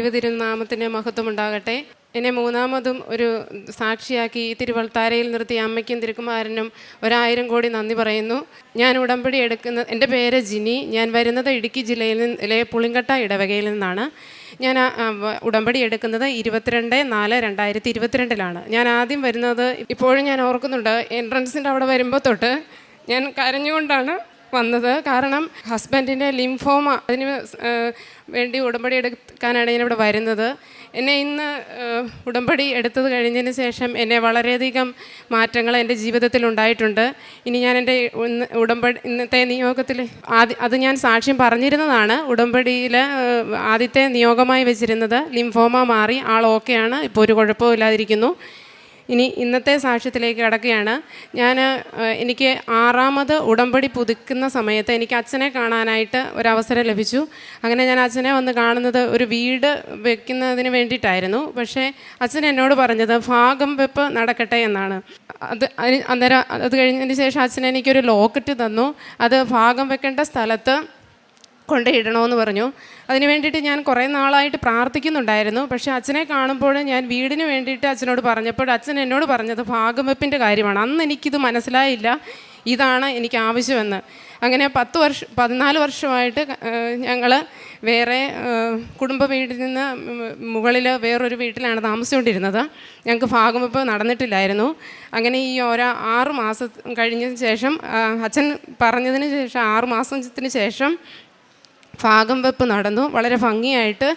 ദൈവതിരുനാമത്തിന് മഹത്വം ഉണ്ടാകട്ടെ എന്നെ മൂന്നാമതും ഒരു സാക്ഷിയാക്കി ഈ തിരുവൾത്താരയിൽ നിർത്തി അമ്മയ്ക്കും തിരുക്കുമാരനും ഒരായിരം കോടി നന്ദി പറയുന്നു. ഞാൻ ഉടമ്പടി എടുക്കുന്ന എന്റെ പേര് ജിനി. ഞാൻ വരുന്നത് ഇടുക്കി ജില്ലയിൽ നിന്നിലെ പുളിങ്കട്ട ഇടവകയിൽ നിന്നാണ്. ഞാൻ ഉടമ്പടി എടുക്കുന്നത് ഇരുപത്തിരണ്ട് നാല് രണ്ടായിരത്തി ഇരുപത്തിരണ്ടിലാണ് ഞാൻ ആദ്യം വരുന്നത് ഇപ്പോഴും ഞാൻ ഓർക്കുന്നുണ്ട് എൻട്രൻസിന്റെ അവിടെ വരുമ്പോൾ തൊട്ട് ഞാൻ കരഞ്ഞുകൊണ്ടാണ് വന്നത്. കാരണം ഹസ്ബൻഡിന്റെ ലിംഫോമ അതിന് വേണ്ടി ഉടമ്പടി എടുക്കാനാണ് ഞാനിവിടെ വരുന്നത്. എന്നെ ഇന്ന് ഉടമ്പടി എടുത്തത് കഴിഞ്ഞതിന് ശേഷം എന്നെ വളരെയധികം മാറ്റങ്ങൾ എന്റെ ജീവിതത്തിൽ ഉണ്ടായിട്ടുണ്ട്. ഇനി ഞാൻ എന്റെ ഉടമ്പടി ഇന്നത്തെ നിയോഗത്തിൽ ആദ്യ അത് ഞാൻ സാക്ഷ്യം പറഞ്ഞിരുന്നതാണ്. ഉടമ്പടിയിൽ ആദ്യത്തെ നിയോഗമായി വെച്ചിരുന്നത് ലിംഫോമ മാറി ആൾ ഓക്കെയാണ് ഇപ്പോൾ ഒരു കുഴപ്പവും ഇല്ലാതിരിക്കുന്നു. ഇനി ഇന്നത്തെ സാക്ഷ്യത്തിലേക്ക് കടക്കുകയാണ്. ഞാൻ എനിക്ക് ആറാമത് ഉടമ്പടി പുതുക്കുന്ന സമയത്ത് എനിക്ക് അച്ഛനെ കാണാനായിട്ട് ഒരവസരം ലഭിച്ചു. അങ്ങനെ ഞാൻ അച്ഛനെ വന്ന് കാണുന്നത് ഒരു വീട് വെക്കുന്നതിന് വേണ്ടിയിട്ടായിരുന്നു. പക്ഷേ അച്ഛൻ എന്നോട് പറഞ്ഞത് ഭാഗം വെപ്പ് നടക്കട്ടെ എന്നാണ്. അത് അന്നേരം അത് കഴിഞ്ഞതിന് ശേഷം അച്ഛൻ എനിക്കൊരു ലോക്കറ്റ് തന്നു. അത് ഭാഗം വെക്കേണ്ട സ്ഥലത്ത് കൊണ്ടുപോയിടണമെന്ന് പറഞ്ഞു. അതിന് വേണ്ടിയിട്ട് ഞാൻ കുറേ നാളായിട്ട് പ്രാർത്ഥിക്കുന്നുണ്ടായിരുന്നു. പക്ഷേ അച്ഛനെ കാണുമ്പോൾ ഞാൻ വീടിന് വേണ്ടിയിട്ട് അച്ഛനോട് പറഞ്ഞപ്പോൾ അച്ഛൻ എന്നോട് പറഞ്ഞത് ഭാഗവെപ്പിന്റെ കാര്യമാണ്. അന്ന് എനിക്കിത് മനസ്സിലായില്ല. ഇതാണ് എനിക്ക് ആവശ്യമെന്ന്. അങ്ങനെ പത്ത് വർഷം പതിനാല് വർഷമായിട്ട് ഞങ്ങൾ വേറെ കുടുംബ വീട്ടിൽ നിന്ന് മുകളിൽ വേറൊരു വീട്ടിലാണ് താമസിച്ചുകൊണ്ടിരുന്നത്. ഞങ്ങൾക്ക് ഭാഗവെപ്പ് നടന്നിട്ടില്ലായിരുന്നു. അങ്ങനെ ഈ ഓരോ ആറ് മാസം കഴിഞ്ഞതിന് ശേഷം അച്ഛൻ പറഞ്ഞതിന് ശേഷം ആറ് മാസത്തിന് ശേഷം ഭാഗം വെപ്പ് നടന്നു. വളരെ ഭംഗിയായിട്ട്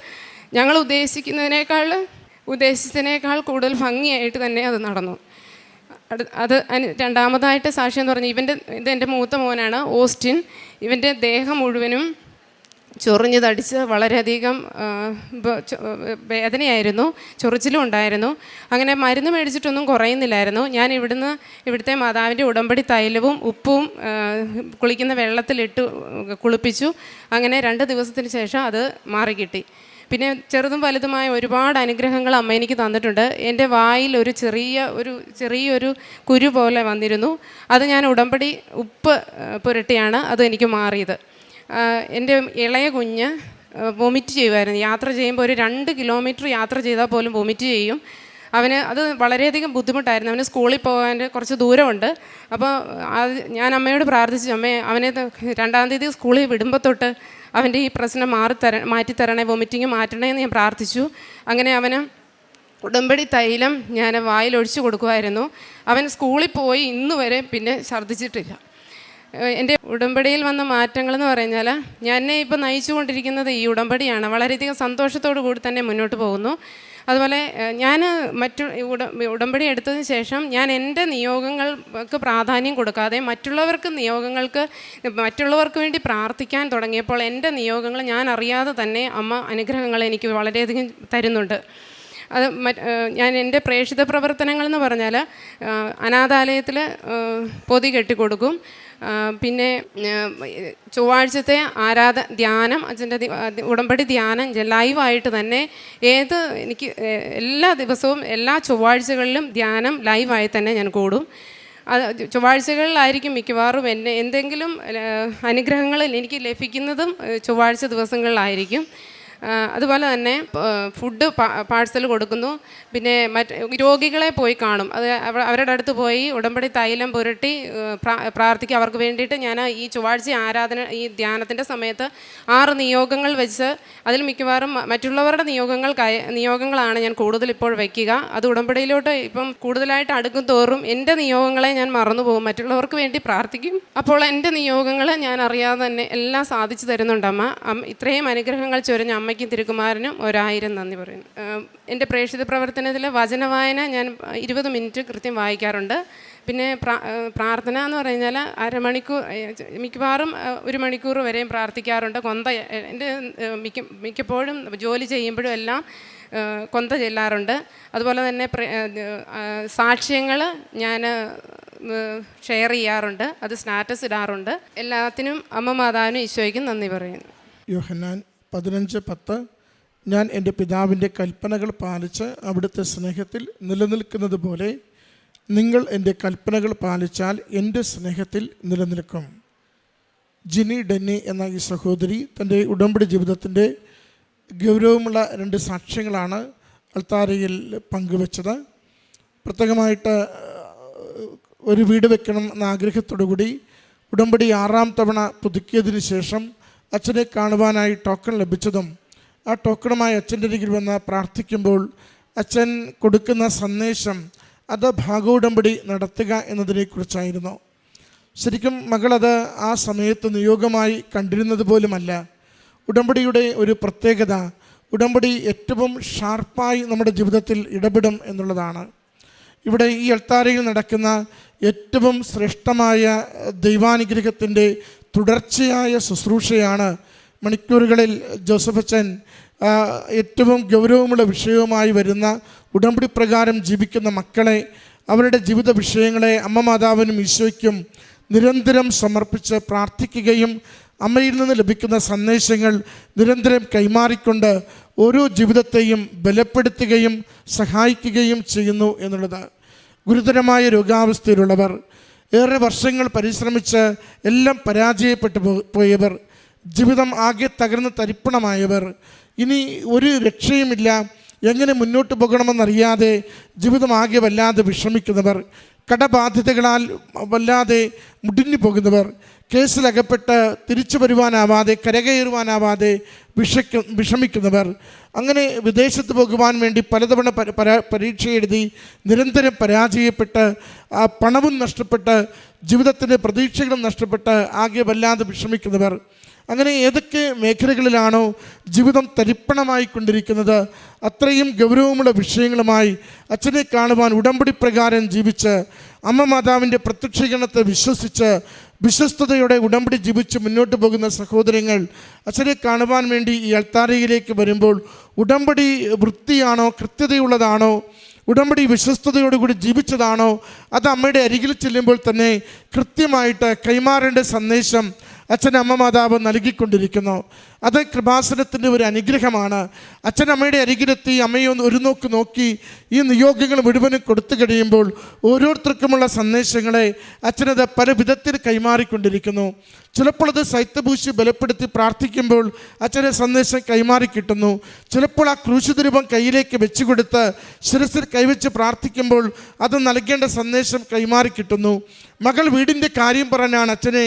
ഞങ്ങൾ ഉദ്ദേശിക്കുന്നതിനേക്കാൾ ഉദ്ദേശിച്ചതിനേക്കാൾ കൂടുതൽ ഭംഗിയായിട്ട് തന്നെ അത് നടന്നു. അത് രണ്ടാമതായിട്ട് സാക്ഷ്യം എന്ന് പറഞ്ഞു ഇവന്റെ ഇത് എന്റെ മൂത്ത മോനാണ് ഓസ്റ്റിൻ. ഇവന്റെ ദേഹം മുഴുവനും ചൊറിഞ്ഞ് തടിച്ച് വളരെയധികം വേദനയായിരുന്നു ചൊറിച്ചിലും ഉണ്ടായിരുന്നു. അങ്ങനെ മരുന്ന് മേടിച്ചിട്ടൊന്നും കുറയുന്നില്ലായിരുന്നു. ഞാൻ ഇവിടുന്ന് ഇവിടുത്തെ മാതാവിന്റെ ഉടമ്പടി തൈലവും ഉപ്പും കുളിക്കുന്ന വെള്ളത്തിലിട്ട് കുളിപ്പിച്ചു. അങ്ങനെ രണ്ട് ദിവസത്തിന് ശേഷം അത് മാറിക്കിട്ടി. പിന്നെ ചെറുതും വലുതുമായ ഒരുപാട് അനുഗ്രഹങ്ങൾ അമ്മ എനിക്ക് തന്നിട്ടുണ്ട്. എന്റെ വായിൽ ഒരു ചെറിയ ഒരു ചെറിയൊരു കുരു പോലെ വന്നിരുന്നു. അത് ഞാൻ ഉടമ്പടി ഉപ്പ് പുരട്ടിയാണ്. അത് എനിക്ക് മാറിയത്. എന്റെ ഇളയ കുഞ്ഞ് വൊമിറ്റ് ചെയ്യുമായിരുന്നു യാത്ര ചെയ്യുമ്പോൾ ഒരു രണ്ട് കിലോമീറ്റർ യാത്ര ചെയ്താൽ പോലും വൊമിറ്റ് ചെയ്യും. അവന് അത് വളരെയധികം ബുദ്ധിമുട്ടായിരുന്നു. അവന് സ്കൂളിൽ പോകാൻ കുറച്ച് ദൂരമുണ്ട്. അപ്പോൾ അത് ഞാൻ അമ്മയോട് പ്രാർത്ഥിച്ചു അമ്മേ അവനെ രണ്ടാം തീയതി സ്കൂളിൽ വിടുമ്പോൾ തൊട്ട് അവന്റെ ഈ പ്രശ്നം മാറി തര മാറ്റിത്തരണേ വൊമിറ്റിങ് മാറ്റണേ എന്ന് ഞാൻ പ്രാർത്ഥിച്ചു. അങ്ങനെ അവന് ഉടമ്പടി തൈലം ഞാൻ വായിൽ വായിലൊഴിച്ചു കൊടുക്കുമായിരുന്നു അവൻ സ്കൂളിൽ പോയി ഇന്നുവരെ പിന്നെ ഛർദ്ദിച്ചിട്ടില്ല. എന്റെ ഉടമ്പടിയിൽ വന്ന മാറ്റങ്ങൾ എന്ന് പറഞ്ഞാൽ ഞാൻ ഇപ്പോൾ നയിച്ചുകൊണ്ടിരിക്കുന്നത് ഈ ഉടമ്പടിയാണ്. വളരെയധികം സന്തോഷത്തോടു കൂടി തന്നെ മുന്നോട്ട് പോകുന്നു. അതുപോലെ ഞാൻ മറ്റു ഉട ഉടമ്പടി എടുത്തതിന് ശേഷം ഞാൻ എന്റെ നിയോഗങ്ങൾക്ക് പ്രാധാന്യം കൊടുക്കാതെ മറ്റുള്ളവർക്ക് നിയോഗങ്ങൾക്ക് മറ്റുള്ളവർക്ക് വേണ്ടി പ്രാർത്ഥിക്കാൻ തുടങ്ങിയപ്പോൾ എന്റെ നിയോഗങ്ങൾ ഞാൻ അറിയാതെ തന്നെ അമ്മ അനുഗ്രഹങ്ങൾ എനിക്ക് വളരെയധികം തരുന്നുണ്ട്. അത് ഞാൻ എന്റെ പ്രേക്ഷിത പ്രവർത്തനങ്ങൾ എന്ന് പറഞ്ഞാൽ അനാഥാലയത്തിൽ പൊതി കെട്ടിക്കൊടുക്കും. പിന്നെ ചൊവ്വാഴ്ചത്തെ ആരാധ ധ്യാനം അച്ഛന്റെ ഉടമ്പടി ധ്യാനം ലൈവായിട്ട് തന്നെ ഏത് എനിക്ക് എല്ലാ ദിവസവും എല്ലാ ചൊവ്വാഴ്ചകളിലും ധ്യാനം ലൈവായി തന്നെ ഞാൻ കൂടും. അത് ചൊവ്വാഴ്ചകളിലായിരിക്കും മിക്കവാറും എന്നെ എന്തെങ്കിലും അനുഗ്രഹങ്ങളിൽ എനിക്ക് ലഭിക്കുന്നതും ചൊവ്വാഴ്ച ദിവസങ്ങളിലായിരിക്കും. അതുപോലെ തന്നെ ഫുഡ് പാഴ്സൽ കൊടുക്കുന്നു. പിന്നെ മറ്റ് രോഗികളെ പോയി കാണും. അത് അവരുടെ അടുത്ത് പോയി ഉടമ്പടി തൈലം പുരട്ടി പ്രാർത്ഥിക്കുക അവർക്ക് വേണ്ടിയിട്ട് ഞാൻ ഈ ചൊവ്വാഴ്ച ആരാധന ഈ ധ്യാനത്തിന്റെ സമയത്ത് ആറ് നിയോഗങ്ങൾ വെച്ച് അതിൽ മിക്കവാറും മറ്റുള്ളവരുടെ നിയോഗങ്ങൾ നിയോഗങ്ങളാണ് ഞാൻ കൂടുതൽ ഇപ്പോൾ വയ്ക്കുക അത് ഉടമ്പടിയിലോട്ട് ഇപ്പം കൂടുതലായിട്ട് അടുക്കും തോറും എന്റെ നിയോഗങ്ങളെ ഞാൻ മറന്നു പോകും. മറ്റുള്ളവർക്ക് വേണ്ടി പ്രാർത്ഥിക്കും. അപ്പോൾ എന്റെ നിയോഗങ്ങൾ ഞാൻ അറിയാതെ തന്നെ എല്ലാം സാധിച്ചു തരുന്നുണ്ടമ്മ അമ്മ. അമ്മ ഇത്രയും അനുഗ്രഹങ്ങൾ ചൊരിഞ്ഞ അമ്മയ്ക്കും തിരുക്കുമാരനും ഒരായിരം നന്ദി പറയുന്നു. എന്റെ പ്രേക്ഷിത പ്രവർത്തനത്തിൽ വചനവായന ഞാൻ ഇരുപത് മിനിറ്റ് കൃത്യം വായിക്കാറുണ്ട്. പിന്നെ പ്രാ- പ്രാർത്ഥന എന്ന് പറഞ്ഞാൽ അരമണിക്കൂർ മിക്കവാറും ഒരു മണിക്കൂർ വരെയും പ്രാർത്ഥിക്കാറുണ്ട്. കൊന്ത എന്റെ മിക്ക മിക്കപ്പോഴും ജോലി ചെയ്യുമ്പോഴും എല്ലാം കൊന്ത ചെല്ലാറുണ്ട്. അതുപോലെ തന്നെ സാക്ഷ്യങ്ങൾ ഞാൻ ഷെയർ ചെയ്യാറുണ്ട്. അത് സ്റ്റാറ്റസ് ഇടാറുണ്ട്. എല്ലാത്തിനും അമ്മ മാതാവിനും ഈശോയ്ക്കും നന്ദി പറയുന്നു. യോഹന്നാൻ പതിനഞ്ച് പത്ത് ഞാൻ എന്റെ പിതാവിന്റെ കൽപ്പനകൾ പാലിച്ച് അവിടുത്തെ സ്നേഹത്തിൽ നിലനിൽക്കുന്നത് പോലെ നിങ്ങൾ എന്റെ കൽപ്പനകൾ പാലിച്ചാൽ എന്റെ സ്നേഹത്തിൽ നിലനിൽക്കും. ജിനി ഡെന്നി എന്ന ഈ സഹോദരി തന്റെ ഉടമ്പടി ജീവിതത്തിന്റെ ഗൗരവമുള്ള രണ്ട് സാക്ഷ്യങ്ങളാണ് അൾത്താരയിൽ പങ്കുവച്ചത്. പ്രത്യേകമായിട്ട് ഒരു വീട് വെക്കണം എന്ന ആഗ്രഹത്തോടു കൂടി ഉടമ്പടി ആറാം തവണ പുതുക്കിയതിന് ശേഷം അച്ഛനെ കാണുവാനായി ടോക്കൺ ലഭിച്ചതും ആ ടോക്കണുമായി അച്ഛന്റെ അരികിൽ വന്ന് പ്രാർത്ഥിക്കുമ്പോൾ അച്ഛൻ കൊടുക്കുന്ന സന്ദേശം അത് ഭാഗോടമ്പടി നടത്തുക എന്നതിനെക്കുറിച്ചായിരുന്നു. ശരിക്കും മകളത് ആ സമയത്ത് നിയോഗമായി കണ്ടിരുന്നത് പോലുമല്ല. ഉടമ്പടിയുടെ ഒരു പ്രത്യേകത ഉടമ്പടി ഏറ്റവും ഷാർപ്പായി നമ്മുടെ ജീവിതത്തിൽ ഇടപെടും എന്നുള്ളതാണ്. ഇവിടെ ഈ അൾത്താരയിൽ നടക്കുന്ന ഏറ്റവും ശ്രേഷ്ഠമായ ദൈവാനുഗ്രഹത്തിന്റെ തുടർച്ചയായ ശുശ്രൂഷയാണ് മണിക്കൂറുകളിൽ ജോസഫ് അച്ഛൻ ഏറ്റവും ഗൗരവമുള്ള വിഷയവുമായി വരുന്ന ഉടമ്പടി പ്രകാരം ജീവിക്കുന്ന മക്കളെ അവരുടെ ജീവിത വിഷയങ്ങളെ അമ്മ മാതാവിനും ഈശോയ്ക്കും നിരന്തരം സമർപ്പിച്ച് പ്രാർത്ഥിക്കുകയും അമ്മയിൽ നിന്ന് ലഭിക്കുന്ന സന്ദേശങ്ങൾ നിരന്തരം കൈമാറിക്കൊണ്ട് ഓരോ ജീവിതത്തെയും ബലപ്പെടുത്തുകയും സഹായിക്കുകയും ചെയ്യുന്നു എന്നുള്ളത് ഗുരുതരമായ രോഗാവസ്ഥയിലുള്ളവർ ഏറെ വർഷങ്ങൾ പരിശ്രമിച്ച് എല്ലാം പരാജയപ്പെട്ടു പോയവർ ജീവിതം ആകെ തകർന്ന് തരിപ്പണമായവർ. ഇനി ഒരു രക്ഷയുമില്ല. എങ്ങനെ മുന്നോട്ട് പോകണമെന്നറിയാതെ ജീവിതം ആകെ വല്ലാതെ വിഷമിക്കുന്നവർ കടബാധ്യതകളാൽ വല്ലാതെ മുടിഞ്ഞു പോകുന്നവർ കേസിലകപ്പെട്ട് തിരിച്ചു വരുവാനാവാതെ കരകയറുവാനാവാതെ വിഷയ്ക്ക് വിഷമിക്കുന്നവർ. അങ്ങനെ വിദേശത്ത് പോകുവാൻ വേണ്ടി പലതവണ പര- പരീക്ഷ എഴുതി നിരന്തരം പരാജയപ്പെട്ട് ആ പണവും നഷ്ടപ്പെട്ട് ജീവിതത്തിന്റെ പ്രതീക്ഷകളും നഷ്ടപ്പെട്ട് ആകെ വല്ലാതെ വിഷമിക്കുന്നവർ. അങ്ങനെ ഏതൊക്കെ മേഖലകളിലാണോ ജീവിതം തരിപ്പണമായി കൊണ്ടിരിക്കുന്നത് അത്രയും ഗൗരവമുള്ള വിഷയങ്ങളുമായി അച്ഛനെ കാണുവാൻ ഉടമ്പടി പ്രകാരം ജീവിച്ച് അമ്മ മാതാവിന്റെ പ്രത്യക്ഷീകരണത്തെ വിശ്വസിച്ച് വിശ്വസ്തയോടെ ഉടമ്പടി ജീവിച്ച് മുന്നോട്ട് പോകുന്ന സഹോദരങ്ങൾ അച്ഛനെ കാണുവാൻ വേണ്ടി ഈ അൾത്താരയിലേക്ക് വരുമ്പോൾ ഉടമ്പടി വൃത്തിയാണോ കൃത്യതയുള്ളതാണോ ഉടമ്പടി വിശ്വസ്തയോടുകൂടി ജീവിച്ചതാണോ അത് അമ്മയുടെ അരികിൽ ചെല്ലുമ്പോൾ തന്നെ കൃത്യമായിട്ട് കൈമാറേണ്ട സന്ദേശം അച്ഛൻ അമ്മ മാതാവ് നൽകിക്കൊണ്ടിരിക്കുന്നു. അത് കൃപാസനത്തിന്റെ ഒരു അനുഗ്രഹമാണ്. അച്ഛനമ്മയുടെ അരികിലെത്തി അമ്മയെ ഒന്ന് ഒരു നോക്ക് നോക്കി ഈ നിയോഗങ്ങൾ മുഴുവനും കൊടുത്തു കഴിയുമ്പോൾ ഓരോരുത്തർക്കുമുള്ള സന്ദേശങ്ങളെ അച്ഛനത് പല വിധത്തിൽ കൈമാറിക്കൊണ്ടിരിക്കുന്നു. ചിലപ്പോൾ അത് സൈത്യഭൂഷി ബലപ്പെടുത്തി പ്രാർത്ഥിക്കുമ്പോൾ അച്ഛനെ സന്ദേശം കൈമാറി കിട്ടുന്നു. ചിലപ്പോൾ ആ ക്രൂശുദുരൂപം കയ്യിലേക്ക് വെച്ചു കൊടുത്ത് ശിരസിൽ കൈവച്ച് പ്രാർത്ഥിക്കുമ്പോൾ അത് നൽകേണ്ട സന്ദേശം കൈമാറി കിട്ടുന്നു. മകൾ വീടിന്റെ കാര്യം പറഞ്ഞാണ് അച്ഛനെ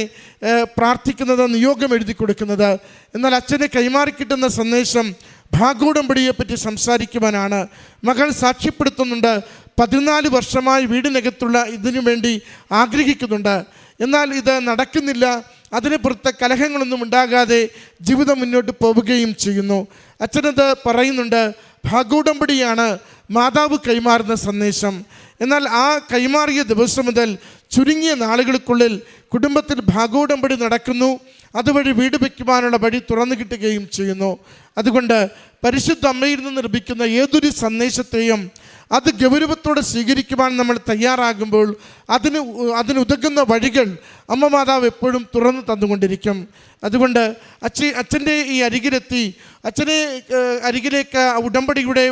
പ്രാർത്ഥിക്കുന്നത് നിയോഗം എഴുതി കൊടുക്കുന്നത്. എന്നാൽ അച്ഛനെ കൈമാറി കിട്ടുന്ന സന്ദേശം ഭാഗോടമ്പടിയെപ്പറ്റി സംസാരിക്കുവാനാണ്. മകൾ സാക്ഷ്യപ്പെടുത്തുന്നുണ്ട്. പതിനാല് വർഷമായി വീടിനകത്തുള്ള ഇതിനു വേണ്ടി ആഗ്രഹിക്കുന്നുണ്ട്. എന്നാൽ ഇത് നടക്കുന്നില്ല. അതിന് പുറത്ത് കലഹങ്ങളൊന്നും ഉണ്ടാകാതെ ജീവിതം മുന്നോട്ട് പോവുകയും ചെയ്യുന്നു. അച്ഛനത് പറയുന്നുണ്ട്. ഭാഗോടമ്പടിയാണ് മാതാവ് കൈമാറുന്ന സന്ദേശം. എന്നാൽ ആ കൈമാറിയ ദിവസം മുതൽ ചുരുങ്ങിയ നാളുകൾക്കുള്ളിൽ കുടുംബത്തിൽ ഭാഗോടമ്പടി നടക്കുന്നു. അതുവഴി വീട് വയ്ക്കുവാനുള്ള വഴി തുറന്നു കിട്ടുകയും ചെയ്യുന്നു. അതുകൊണ്ട് പരിശുദ്ധ അമ്മയിൽ നിന്ന് ലഭിക്കുന്ന ഏതൊരു സന്ദേശത്തെയും അത് ഗൗരവത്തോടെ സ്വീകരിക്കുവാൻ നമ്മൾ തയ്യാറാകുമ്പോൾ അതിന് അതിനുതകുന്ന വഴികൾ അമ്മ മാതാവ് എപ്പോഴും തുറന്നു തന്നുകൊണ്ടിരിക്കും. അതുകൊണ്ട് അച്ഛ അച്ഛന്റെ ഈ അരികിലെത്തി അച്ഛനെ അരികിലേക്ക് ഉടമ്പടിയുടെ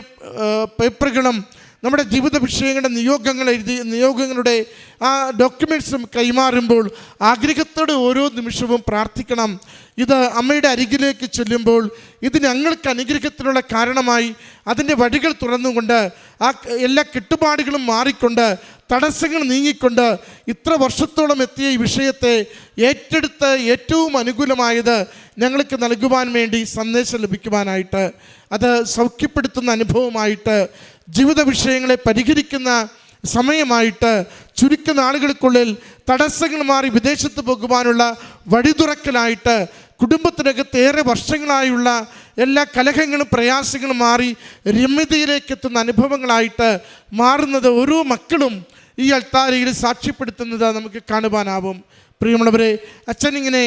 പേപ്പറുകളും നമ്മുടെ ജീവിത വിഷയങ്ങളുടെ നിയോഗങ്ങൾ എഴുതി നിയോഗങ്ങളുടെ ആ ഡോക്യുമെന്റ്സും കൈമാറുമ്പോൾ ആഗ്രഹത്തോടെ ഓരോ നിമിഷവും പ്രാർത്ഥിക്കണം. ഇത് അമ്മയുടെ അരികിലേക്ക് ചെല്ലുമ്പോൾ ഇത് ഞങ്ങൾക്ക് അനുഗ്രഹത്തിനുള്ള കാരണമായി അതിന്റെ വഴികൾ തുറന്നുകൊണ്ട് ആ എല്ലാ കെട്ടുപാടുകളും മാറിക്കൊണ്ട് തടസ്സങ്ങൾ നീങ്ങിക്കൊണ്ട് ഇത്ര വർഷത്തോളം എത്തിയ ഈ വിഷയത്തെ ഏറ്റെടുത്ത് ഏറ്റവും അനുകൂലമായത് ഞങ്ങൾക്ക് നൽകുവാൻ വേണ്ടി സന്ദേശം ലഭിക്കുവാനായിട്ട് അത് സൗഖ്യപ്പെടുത്തുന്ന അനുഭവമായിട്ട് ജീവിത വിഷയങ്ങളെ പരിഹരിക്കുന്ന സമയമായിട്ട് ചുരുക്കുന്ന ആളുകൾക്കുള്ളിൽ തടസ്സങ്ങൾ മാറി വിദേശത്ത് പോകുവാനുള്ള വഴി തുറക്കലായിട്ട് കുടുംബത്തിനകത്ത് ഏറെ വർഷങ്ങളായുള്ള എല്ലാ കലഹങ്ങളും പ്രയാസങ്ങളും മാറി രമ്യതയിലേക്ക് എത്തുന്ന അനുഭവങ്ങളായിട്ട് മാറുന്നത് ഓരോ മക്കളും ഈ അൾത്താരയിൽ സാക്ഷ്യപ്പെടുത്തുന്നത് നമുക്ക് കാണുവാനാവും. പ്രിയമുള്ളവരെ അച്ഛനിങ്ങനെ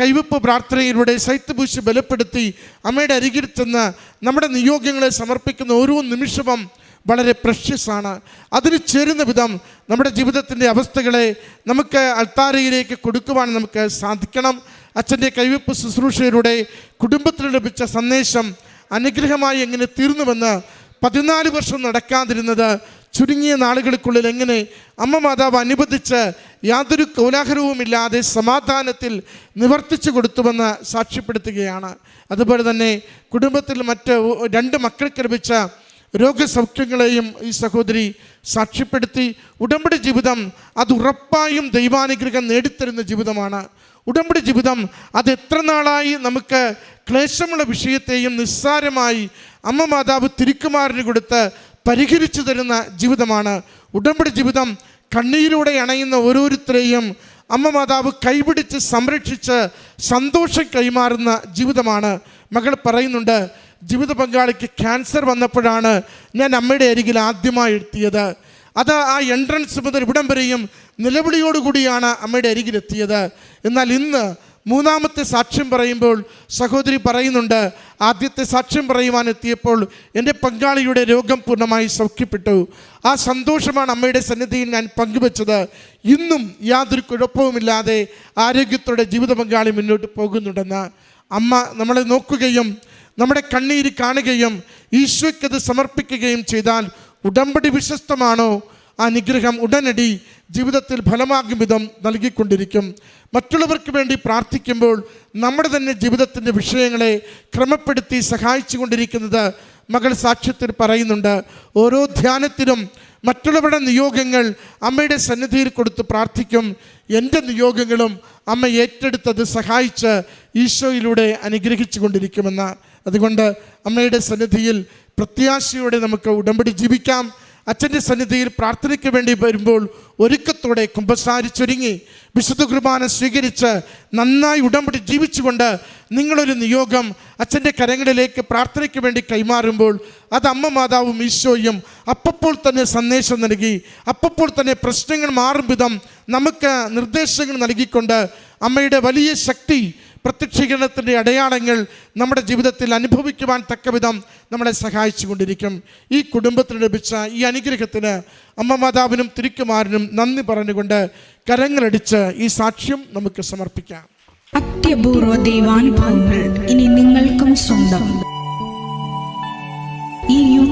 കൈവപ്പ് പ്രാർത്ഥനയിലൂടെ ശൈത്യഭൂഷി ബലപ്പെടുത്തി അമ്മയുടെ അരികിൽ ചെന്ന് നമ്മുടെ നിയോഗങ്ങളെ സമർപ്പിക്കുന്ന ഓരോ നിമിഷവും വളരെ പ്രഷ്യസാണ്. അതിന് ചേരുന്ന വിധം നമ്മുടെ ജീവിതത്തിന്റെ അവസ്ഥകളെ നമുക്ക് അൾത്താരയിലേക്ക് കൊടുക്കുവാൻ നമുക്ക് സാധിക്കണം. അച്ഛന്റെ കൈവപ്പ് ശുശ്രൂഷയിലൂടെ കുടുംബത്തിന് ലഭിച്ച സന്ദേശം അനുഗ്രഹമായി എങ്ങനെ തീർന്നുവെന്ന് പതിനാല് വർഷം നടക്കാതിരുന്നത് ചുരുങ്ങിയ നാളുകൾക്കുള്ളിൽ എങ്ങനെ അമ്മ മാതാവ് അനുബന്ധിച്ച് യാതൊരു കോലാഹലവുമില്ലാതെ സമാധാനത്തിൽ നിവർത്തിച്ചു കൊടുത്തുവെന്ന് സാക്ഷ്യപ്പെടുത്തുകയാണ്. അതുപോലെ തന്നെ കുടുംബത്തിൽ മറ്റ് രണ്ട് മക്കൾക്ക് ലഭിച്ച രോഗസൗഖ്യങ്ങളെയും ഈ സഹോദരി സാക്ഷ്യപ്പെടുത്തി. ഉടമ്പടി ജീവിതം അത് ഉറപ്പായും ദൈവാനുഗ്രഹം നേടിത്തരുന്ന ജീവിതമാണ്. ഉടമ്പടി ജീവിതം അത് എത്ര നാളായി നമുക്ക് ക്ലേശമുള്ള വിഷയത്തെയും നിസ്സാരമായി അമ്മ മാതാവ് തിരുക്കുമാറിന് കൊടുത്ത് പരിഹരിച്ചു തരുന്ന ജീവിതമാണ്. ഉടമ്പടി ജീവിതം കണ്ണീരിലൂടെ അണയുന്ന ഓരോരുത്തരെയും അമ്മ മാതാവ് കൈപിടിച്ച് സംരക്ഷിച്ച് സന്തോഷം കൈമാറുന്ന ജീവിതമാണ്. മകൾ പറയുന്നുണ്ട് ജീവിത പങ്കാളിക്ക് ക്യാൻസർ വന്നപ്പോഴാണ് ഞാൻ അമ്മയുടെ അരികിൽ ആദ്യമായി എത്തിയത്. അത് ആ എൻട്രൻസ് മുതൽ ഇവിടം വരെയും നിലവിളിയോടുകൂടിയാണ് അമ്മയുടെ അരികിലെത്തിയത്. എന്നാൽ ഇന്ന് മൂന്നാമത്തെ സാക്ഷ്യം പറയുമ്പോൾ സഹോദരി പറയുന്നുണ്ട് ആദ്യത്തെ സാക്ഷ്യം പറയുവാനെത്തിയപ്പോൾ എന്റെ പങ്കാളിയുടെ രോഗം പൂർണമായി സൗഖ്യപ്പെട്ടു. ആ സന്തോഷമാണ് അമ്മയുടെ സന്നിധിയിൽ ഞാൻ പങ്കുവച്ചത്. ഇന്നും യാതൊരു കുഴപ്പവുമില്ലാതെ ആരോഗ്യത്തോടെ ജീവിത പങ്കാളി മുന്നോട്ട് പോകുന്നുണ്ടെന്ന് അമ്മ നമ്മളെ നോക്കുകയും നമ്മുടെ കണ്ണീര് കാണുകയും ഈശോയ്ക്കത് സമർപ്പിക്കുകയും ചെയ്താൽ ഉടമ്പടി വിശ്വസ്തമാണോ? ആ നിഗ്രഹം ഉടനടി ജീവിതത്തിൽ ഫലമാകും വിധം നൽകിക്കൊണ്ടിരിക്കും. മറ്റുള്ളവർക്ക് വേണ്ടി പ്രാർത്ഥിക്കുമ്പോൾ നമ്മുടെ തന്നെ ജീവിതത്തിന്റെ വിഷയങ്ങളെ ക്രമപ്പെടുത്തി സഹായിച്ചു കൊണ്ടിരിക്കുന്നത് മകൾ സാക്ഷ്യത്തിൽ പറയുന്നുണ്ട്. ഓരോ ധ്യാനത്തിനും മറ്റുള്ളവരുടെ നിയോഗങ്ങൾ അമ്മയുടെ സന്നിധിയിൽ കൊടുത്ത് പ്രാർത്ഥിക്കും. എന്റെ നിയോഗങ്ങളും അമ്മ ഏറ്റെടുത്തത് സഹായിച്ച് ഈശോയിലൂടെ അനുഗ്രഹിച്ചു കൊണ്ടിരിക്കുമെന്ന് അതുകൊണ്ട് അമ്മയുടെ സന്നിധിയിൽ പ്രത്യാശയോടെ നമുക്ക് ഉടമ്പടി ജീവിക്കാം. അച്ഛന്റെ സന്നിധിയിൽ പ്രാർത്ഥനയ്ക്ക് വേണ്ടി വരുമ്പോൾ ഒരുക്കത്തോടെ കുമ്പസാരിച്ചൊരുങ്ങി വിശുദ്ധ കുർബാന സ്വീകരിച്ച് നന്നായി ഉടമ്പടി ജീവിച്ചുകൊണ്ട് നിങ്ങളൊരു നിയോഗം അച്ഛന്റെ കരങ്ങളിലേക്ക് പ്രാർത്ഥനയ്ക്ക് വേണ്ടി കൈമാറുമ്പോൾ അത് അമ്മ മാതാവും ഈശോയും അപ്പപ്പോൾ തന്നെ സന്ദേശം നൽകി അപ്പപ്പോൾ തന്നെ പ്രശ്നങ്ങൾ മാറും വിധം നമുക്ക് നിർദ്ദേശങ്ങൾ നൽകിക്കൊണ്ട് അമ്മയുടെ വലിയ ശക്തി പ്രത്യക്ഷീകരണത്തിന്റെ അടയാളങ്ങൾ നമ്മുടെ ജീവിതത്തിൽ അനുഭവിക്കുവാൻ തക്കവിധം നമ്മളെ സഹായിച്ചു കൊണ്ടിരിക്കും ഈ കുടുംബത്തിന് ലഭിച്ച ഈ അനുഗ്രഹത്തിന് അമ്മ മാതാവിനും തിരുക്കുമാരനും നന്ദി പറഞ്ഞുകൊണ്ട് കരങ്ങളടിച്ച് ഈ സാക്ഷ്യം നമുക്ക് സമർപ്പിക്കാം. അത്യപൂർവ ദൈവാനുഭവങ്ങൾ ഇനി നിങ്ങൾക്കും സ്വന്തം. ഈ യൂട്യൂബ്